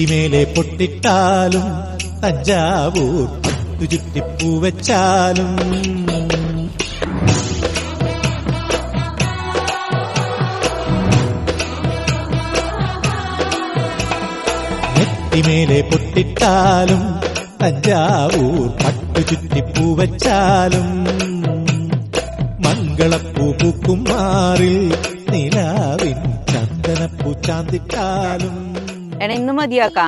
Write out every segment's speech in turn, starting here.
നെറ്റിമേലെ പൊട്ടിട്ടാലും തഞ്ചാവൂർ പട്ടു ചുറ്റിപ്പൂവച്ചാലും നെറ്റിമേലെ പൊട്ടിട്ടാലും തഞ്ചാവൂർ പട്ടു ചുറ്റിപ്പൂവച്ചാലും മംഗളപ്പൂ പൂക്കും മാറിൽ നിലാവിൻ ചന്ദനപ്പൂ ചാന്തിട്ടാലും. എടാ ഇന്ന് മതിയാക്കാ.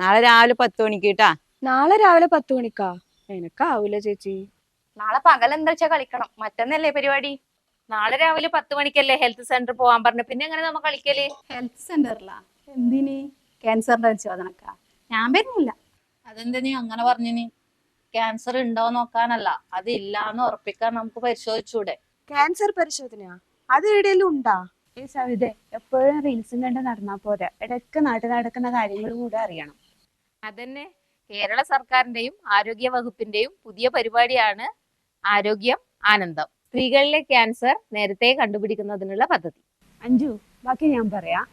നാളെ രാവിലെ പത്ത് മണിക്ക് കേട്ടാ. നാളെ രാവിലെ പത്ത് മണിക്കാ? എനക്കാവൂല ചേച്ചി. നാളെ പകൽ എന്താ വെച്ചാ കളിക്കണം. മറ്റന്നല്ലേ പരിപാടി? നാളെ രാവിലെ പത്ത് മണിക്കല്ലേ ഹെൽത്ത് സെന്റർ പോവാൻ പറഞ്ഞു. പിന്നെ എങ്ങനെ നമ്മ കളിക്കൽ? ഹെൽത്ത് സെന്ററിലാ. എന്തിന്? ക്യാൻസറിന്റെ പരിശോധനക്കാ. ഞാൻ വരുന്നില്ല. അതെന്താ നീ അങ്ങനെ പറഞ്ഞു ക്യാൻസർ ഉണ്ടോ നോക്കാനല്ല. അത് ഇല്ലാന്ന് ഉറപ്പിക്കാൻ നമുക്ക് പരിശോധിച്ചൂടെ. ക്യാൻസർ പരിശോധനയാ? അത് എവിടെയെങ്കിലും ഉണ്ടാ? ഈ സവിത എപ്പോഴും റീൽസും കണ്ട് നടന്നാ പോരാ. ഇടയ്ക്ക് നാട്ടിൽ നടക്കുന്ന കാര്യങ്ങളും കൂടെ അറിയണം. അതന്നെ. കേരള സർക്കാരിന്റെയും ആരോഗ്യ വകുപ്പിന്റെയും പുതിയ പരിപാടിയാണ് ആരോഗ്യം ആനന്ദം. സ്ത്രീകളിലെ ക്യാൻസർ നേരത്തെ കണ്ടുപിടിക്കുന്നതിനുള്ള പദ്ധതി. അഞ്ജു ബാക്കി ഞാൻ പറയാം.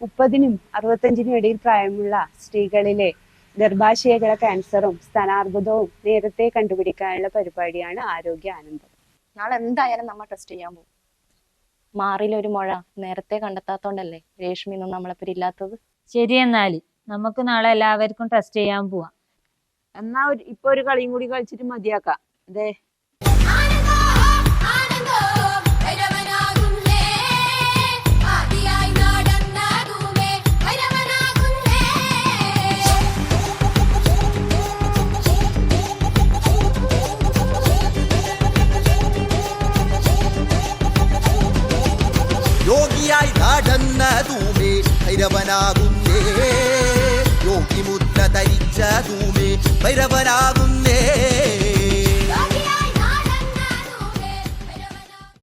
മുപ്പതിനും അറുപത്തഞ്ചിനും ഇടയിൽ പ്രായമുള്ള സ്ത്രീകളിലെ ഗർഭാശയകള ക്യാൻസറും സ്ഥാനാർബുദവും നേരത്തെ കണ്ടുപിടിക്കാനുള്ള പരിപാടിയാണ് ആരോഗ്യ ആനന്ദം. നാളെ എന്തായാലും നമ്മൾ ടെസ്റ്റ് ചെയ്യാൻ പോകും. മാറിലൊരു മുഴ നേരത്തെ കണ്ടെത്താത്തോണ്ടല്ലേ രേഷ്മി ഒന്നും നമ്മളെപ്പറ്റി ഇല്ലാത്തത്? ശരി എന്നാൽ. നമുക്ക് നാളെ എല്ലാവർക്കും ട്രസ്റ്റ് ചെയ്യാൻ പോവാം. എന്നാ ഒരു- ഇപ്പൊ ഒരു കളിയും കൂടി കളിച്ചിട്ട് മതിയാക്കാം. അതെ. നടന്നതുമേ ഭൈരവനാകുന്നേ. യോഗി മുദ്ര ധരിച്ചതുമേ ഭൈരവനാകുന്നേ.